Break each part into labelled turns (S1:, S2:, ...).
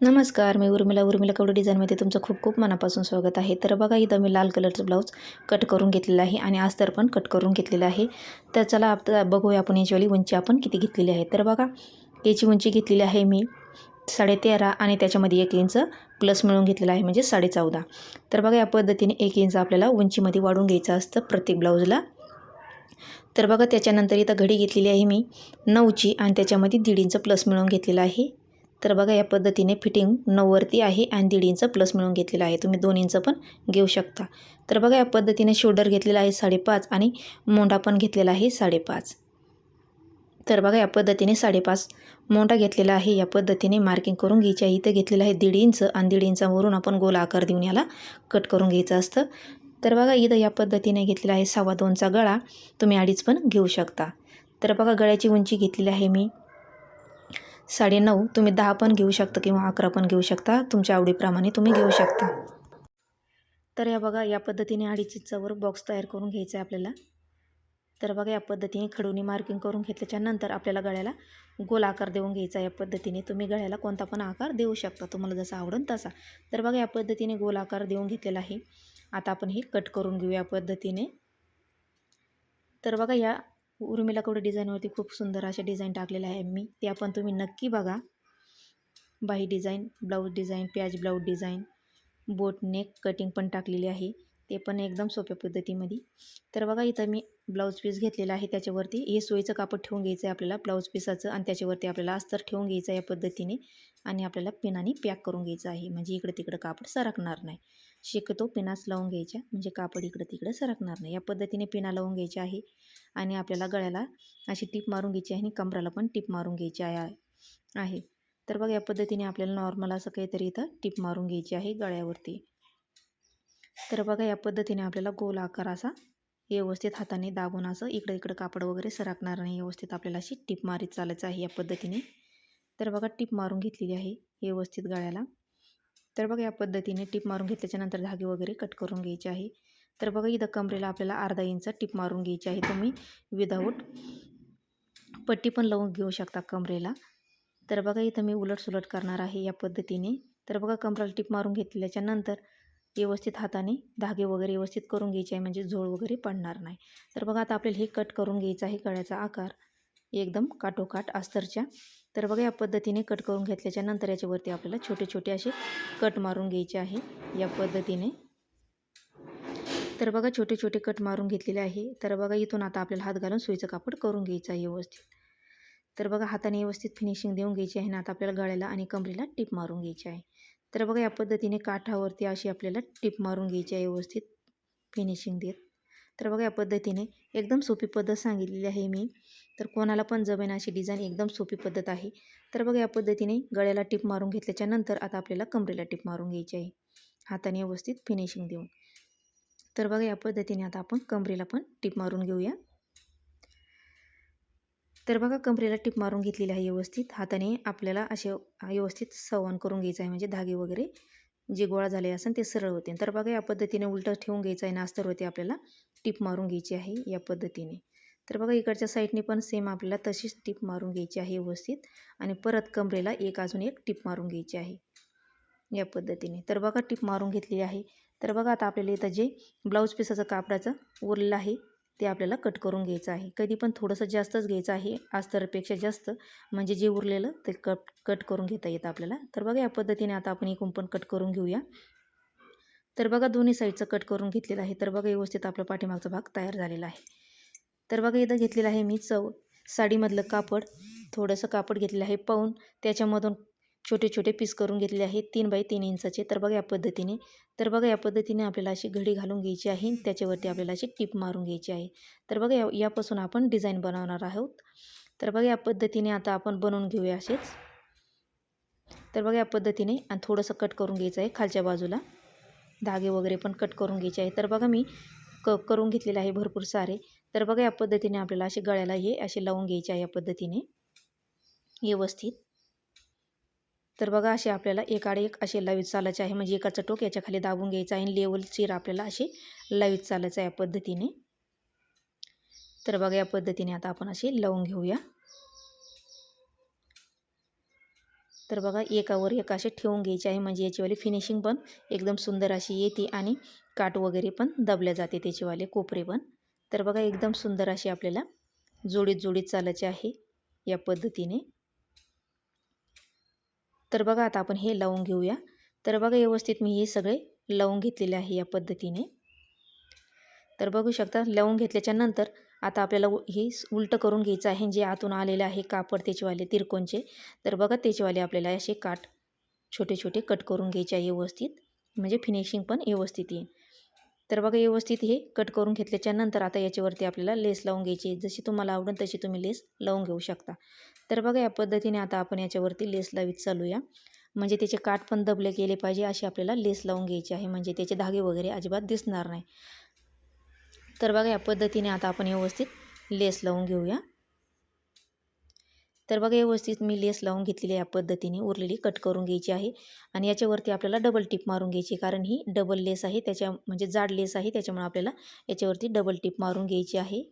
S1: नमस्कार मी उर्मिला. उर्मिला कवडे डिझाईनमध्ये तुमचं खूप खूप मनापासून स्वागत आहे. तर बघा इथं मी लाल कलरचं ब्लाऊज कट करून घेतलेलं आहे आणि अस्तर पण कट करून घेतलेलं आहे. तर चला आता बघूया आपण याचीवाली उंची आपण किती घेतलेली आहे. तर बघा याची उंची घेतलेली आहे मी साडेतेरा आणि त्याच्यामध्ये एक इंच प्लस मिळून घेतलेलं आहे म्हणजे साडे चौदा तर बघा या पद्धतीने एक इंच आपल्याला उंचीमध्ये वाढून घ्यायचं असतं प्रत्येक ब्लाऊजला. तर बघा त्याच्यानंतर इथं घडी घेतलेली आहे मी नऊची आणि त्याच्यामध्ये दीड इंच प्लस मिळवून घेतलेलं आहे. तर बघा या पद्धतीने फिटिंग नऊवरती आहे आणि दीड इंच प्लस मिळून घेतलेलं आहे. तुम्ही दोन इंच पण घेऊ शकता. तर बघा या पद्धतीने शोल्डर घेतलेला आहे साडेपाच आणि मोंडा पण घेतलेला आहे साडेपाच. तर बघा या पद्धतीने साडेपाच मोंडा घेतलेला आहे. या पद्धतीने मार्किंग करून घ्यायची आहे. इथं घेतलेलं आहे दीड इंच आणि दीड इंचावरून आपण गोल आकार देऊन याला कट करून घ्यायचं असतं. तर बघा इथं या पद्धतीने घेतलेला आहे सव्वा दोनचा गळा. तुम्ही अडीच पण घेऊ शकता. तर बघा गळ्याची उंची घेतलेली आहे मी. साडे नऊ तुम्ही दहा पण घेऊ शकता किंवा अकरा पण घेऊ शकता. तुमच्या आवडीप्रमाणे तुम्ही घेऊ शकता. तर या बघा या पद्धतीने अडीच इंचावर बॉक्स तयार करून घ्यायचा आहे आपल्याला. तर बघा या पद्धतीने खडूनी मार्किंग करून घेतल्याच्या नंतर आपल्याला गळ्याला गोल आकार देऊन घ्यायचा या पद्धतीने तुम्ही गळ्याला कोणता पण आकार देऊ शकता. तुम्हाला जसा आवडेल तसा. तर बघा या पद्धतीने गोल आकार देऊन घेतलेला आहे. आता आपण हे कट करून घेऊ या पद्धतीने. तर बघा या उर्मिला कवडे डिझाईनवरती खूप सुंदर अशा डिझाईन टाकलेल्या आहे मी. त्या पण तुम्ही नक्की बघा. बाही डिझाईन ब्लाऊज डिझाईन प्याज blouse design boat neck cutting पण टाकलेली आहे. ते पण एकदम सोप्या पद्धतीमध्ये. तर बघा इथं मी ब्लाऊज पीस घेतलेला आहे त्याच्यावरती. हे सोयीचं कापड ठेवून घ्यायचं आहे आपल्याला ब्लाऊज पीसाचं. आणि त्याच्यावरती आपल्याला अस्तर ठेवून घ्यायचं आहे या पद्धतीने. आणि आपल्याला पिनाने पॅक करून घ्यायचं आहे. म्हणजे इकडं तिकडं कापड सरकणार नाही. शक्यतो पिनाच लावून घ्यायच्या. म्हणजे कापड इकडं तिकडं सरकणार नाही. या पद्धतीने पिना लावून घ्यायची आहे. आणि आपल्याला गळ्याला अशी टीप मारून घ्यायची आहे आणि कमराला पण टीप मारून घ्यायची आहे. आहे. तर बघा या पद्धतीने आपल्याला नॉर्मल असं काहीतरी इथं टीप मारून घ्यायची आहे गळ्यावरती. तर बघा या पद्धतीने आपल्याला गोल आकार असा व्यवस्थित हाताने दाबून असं इकडं इकडं कापड वगैरे सरकणार नाही. व्यवस्थित आपल्याला अशी टीप मारीत चालायचं आहे या पद्धतीने. तर बघा टीप मारून घेतलेली आहे व्यवस्थित गळ्याला. तर बघा या पद्धतीने टीप मारून घेतल्याच्यानंतर धागे वगैरे कट करून घ्यायचे आहे. तर बघा इथं कमरेला आपल्याला अर्धा इंच टीप मारून घ्यायची आहे. तुम्ही विदाऊट पट्टी पण लावून घेऊ शकता कमरेला. तर बघा इथं मी उलट सुलट करणार आहे या पद्धतीने. तर बघा कमरेला टीप मारून घेतल्याच्या नंतर व्यवस्थित हाताने धागे वगैरे व्यवस्थित करून घ्यायचे आहे म्हणजे झोळ वगैरे पडणार नाही. तर बघा आता आपल्याला हे कट करून घ्यायचं आहे गळ्याचा आकार एकदम काठोकाठ अस्तरच्या. तर बघा या पद्धतीने कट करून घेतल्याच्या नंतर याच्यावरती आपल्याला छोटे छोटे असे कट मारून घ्यायचे आहे या पद्धतीने. तर बघा छोटे छोटे कट मारून घेतलेले आहे. तर बघा इथून आता आपल्याला हात घालून सुईचं कापड करून घ्यायचं आहे व्यवस्थित. तर बघा हाताने व्यवस्थित फिनिशिंग देऊन घ्यायची आहे ना आता आपल्याला गळ्याला आणि कमरेला टीप मारून घ्यायची आहे. तर बघा या पद्धतीने काठावरती अशी आपल्याला टिप मारून घ्यायची आहे व्यवस्थित फिनिशिंग देत. तर बघा या पद्धतीने एकदम सोपी पद्धत सांगितलेली आहे मी. तर कोणाला पण जमेन अशी डिझाईन एकदम सोपी पद्धत आहे. तर बघा या पद्धतीने गळ्याला टिप मारून घेतल्याच्या नंतर आता आपल्याला कमरेला टिप मारून घ्यायची आहे. हाताने व्यवस्थित फिनिशिंग देऊन. तर बघा या पद्धतीने आता आपण कमरेला पण टिप मारून घेऊया. तर बघा कमरेला टिप मारून घेतलेली आहे व्यवस्थित. हाताने आपल्याला असे व्यवस्थित सवान करून घ्यायचं आहे म्हणजे धागे वगैरे जे गोळा झाले असेल ते सरळ होते. तर बघा या पद्धतीने उलटं ठेवून घ्यायचं आहे नास्तर होते आपल्याला टिप मारून घ्यायची आहे या पद्धतीने. तर बघा इकडच्या साईडने पण सेम आपल्याला तशीच टिप मारून घ्यायची आहे व्यवस्थित. आणि परत कमरेला एक अजून एक टिप मारून घ्यायची आहे या पद्धतीने. तर बघा टिप मारून घेतलेली आहे. तर बघा आता आपल्याला इथं जे ब्लाऊज पिसाचं कापडाचं उरलेलं आहे ते आपल्याला कट करून घ्यायचं आहे. कधी पण थोडंसं जास्तच घ्यायचं आहे. अस्तरपेक्षा जास्त. म्हणजे जे उरलेलं ते कट कट करून घेता येतं आपल्याला. तर बघा या पद्धतीने आता आपण एकूण पण कट करून घेऊया. तर बघा दोन्ही साईडचं कट करून घेतलेलं आहे. तर बघा व्यवस्थित आपला पाठीमागचा भाग तयार झालेला आहे. तर बघा इथं घेतलेलं आहे मी चव. साडीमधलं कापड. थोडंसं कापड घेतलेलं आहे. पाहून त्याच्यामधून छोटे छोटे पीस करून घेतले आहेत. तीन बाय तीन इंचाचे. तर बघा या पद्धतीने. तर बघा या पद्धतीने आपल्याला अशी घडी घालून घ्यायची आहे. त्याच्यावरती आपल्याला अशी टिप मारून घ्यायची आहे. तर बघा या यापासून आपण डिझाईन बनवणार आहोत. तर बघा या पद्धतीने आता आपण बनवून घेऊया असेच. तर बघा या पद्धतीने आणि थोडंसं कट करून घ्यायचं आहे खालच्या बाजूला. धागे वगैरे पण कट करून घ्यायचे आहे. तर बघा मी क करून घेतलेले आहे भरपूर सारे. तर बघा या पद्धतीने आपल्याला असे गळ्याला हे असे लावून घ्यायचे आहे या पद्धतीने. व्यवस्थित. तर बघा असे आपल्याला एकाडे एक असे लावीत चालायचे आहे. म्हणजे एकाचं टोक याच्या खाली दाबून घ्यायचं आहे आणि लेवल चीर आपल्याला असे लावीत चालायचं आहे या पद्धतीने. तर बघा या पद्धतीने आता आपण असे लावून घेऊया. तर बघा एकावर एक असे ठेवून घ्यायचे आहे. म्हणजे याचीवाली फिनिशिंग पण एकदम सुंदर अशी येते आणि काट वगैरे पण दबल्या जाते त्याचेवाले कोपरे पण. तर बघा एकदम सुंदर अशी आपल्याला जोडीत जोडीत चालायचे आहे या पद्धतीने. तर बघा आता आपण हे लावून घेऊया. तर बघा व्यवस्थित मी हे सगळे लावून घेतलेले आहे या पद्धतीने. तर बघू शकता लावून घेतल्याच्या नंतर आता आपल्याला हे उलटं करून घ्यायचं आहे. जे आतून आलेले आहे कापड त्याचेवाले तिरकोनचे तर बघा त्याचेवाले आपल्याला असे काठ छोटे छोटे कट करून घ्यायचे आहे व्यवस्थित. म्हणजे फिनिशिंग पण व्यवस्थित येईल. तर बघा व्यवस्थित हे कट करून घेतल्याच्या नंतर आता याच्यावरती आपल्याला लेस लावून घ्यायची. जशी तुम्हाला आवडेल तशी तुम्ही लेस लावून घेऊ शकता. तर बघा या पद्धतीने आता आपण याच्यावरती लेस लावीत चालूया. म्हणजे त्याचे काठ पण दबले गेले पाहिजे अशी आपल्याला लेस लावून घ्यायची आहे. म्हणजे त्याचे धागे वगैरे अजिबात दिसणार नाही. तर बघा या पद्धतीने आता आपण व्यवस्थित लेस लावून घेऊया. तर बघा व्यवस्थित मी लेस लावून घेतलेली या पद्धतीने. उरलेली कट करून घ्यायची आहे. आणि याच्यावरती आपल्याला डबल टिप मारून घ्यायची कारण ही डबल लेस आहे. त्याच्या म्हणजे जाड लेस आहे. त्याच्यामुळे आपल्याला याच्यावरती डबल टिप मारून घ्यायची आहे.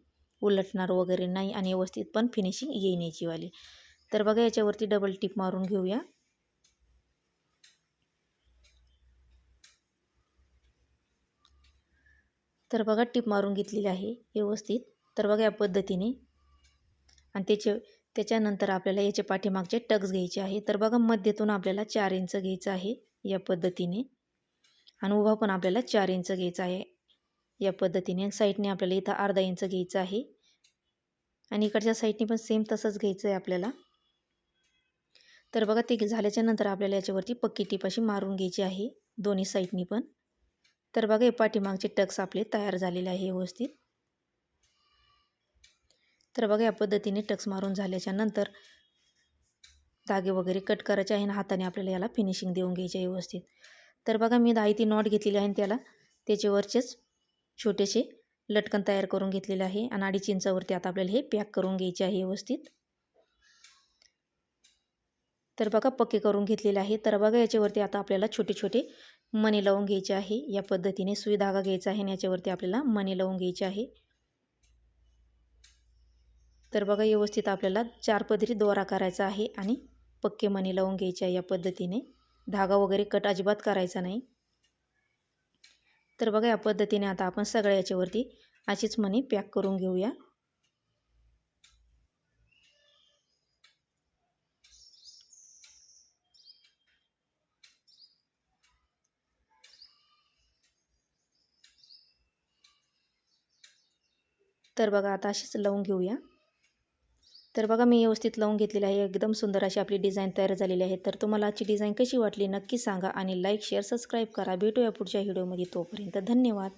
S1: उलटणार वगैरे नाही आणि व्यवस्थित पण फिनिशिंग येईन याचीवाली तर बघा याच्यावरती डबल टिप मारून घेऊया. तर बघा टिप मारून घेतलेली आहे. व्यवस्थित. तर बघा या पद्धतीने. आणि त्याचे त्याच्यानंतर आपल्याला याचे पाठीमागचे टक्स घ्यायचे आहे. तर बघा मध्येतून आपल्याला चार इंच घ्यायचं आहे या पद्धतीने. आणि उभा पण आपल्याला चार इंच घ्यायचा आहे या पद्धतीने. साईडने आपल्याला इथं अर्धा इंच घ्यायचं आहे. आणि इकडच्या साईडने पण सेम तसंच घ्यायचं आहे आपल्याला. तर बघा ते झाल्याच्यानंतर आपल्याला याच्यावरती पक्की टीप अशी मारून घ्यायची आहे. दोन्ही साईडनी पण. तर बघा हे पाठीमागचे टक्स आपले तयार झालेले आहे व्यवस्थित. तर बघा या पद्धतीने टक्स मारून झाल्याच्यानंतर धागे वगैरे कट करायचे आहे आणि हाताने आपल्याला याला फिनिशिंग देऊन घ्यायचे आहे व्यवस्थित. तर बघा मी दहा ती नॉट घेतलेली आहे त्याला त्याच्यावरचेच छोटेसे लटकन तयार करून घेतलेले आहे आणि अडीच इंचावरती आता आपल्याला हे पॅक करून घ्यायचे आहे व्यवस्थित. तर बघा पक्के करून घेतलेले आहे. तर बघा याच्यावरती आता आपल्याला छोटे छोटे मणी लावून घ्यायचे आहे. या पद्धतीने सुई धागा घ्यायचा आहे आणि याच्यावरती आपल्याला मणी लावून घ्यायचे आहे. तर बघा व्यवस्थित आपल्याला चार पदरी दोरा करायचा आहे आणि पक्के मणी लावून घ्यायचे आहे या पद्धतीने. धागा वगैरे कट अजिबात करायचा नाही. तर बघा या पद्धतीने आता आपण सगळ्या याच्यावरती अशीच मणी पॅक करून घेऊया. तर बघा आता अशीच लावून घेऊया. तर बघा मी व्यवस्थित लावून घेतलेली आहे. एकदम सुंदर अशी आपली डिझाईन तयार झालेली आहे. तर तुम्हाला आजची डिझाईन कशी वाटली नक्की सांगा आणि लाईक शेअर सबस्क्राईब करा. भेटूया पुढच्या व्हिडिओमध्ये. तोपर्यंत धन्यवाद.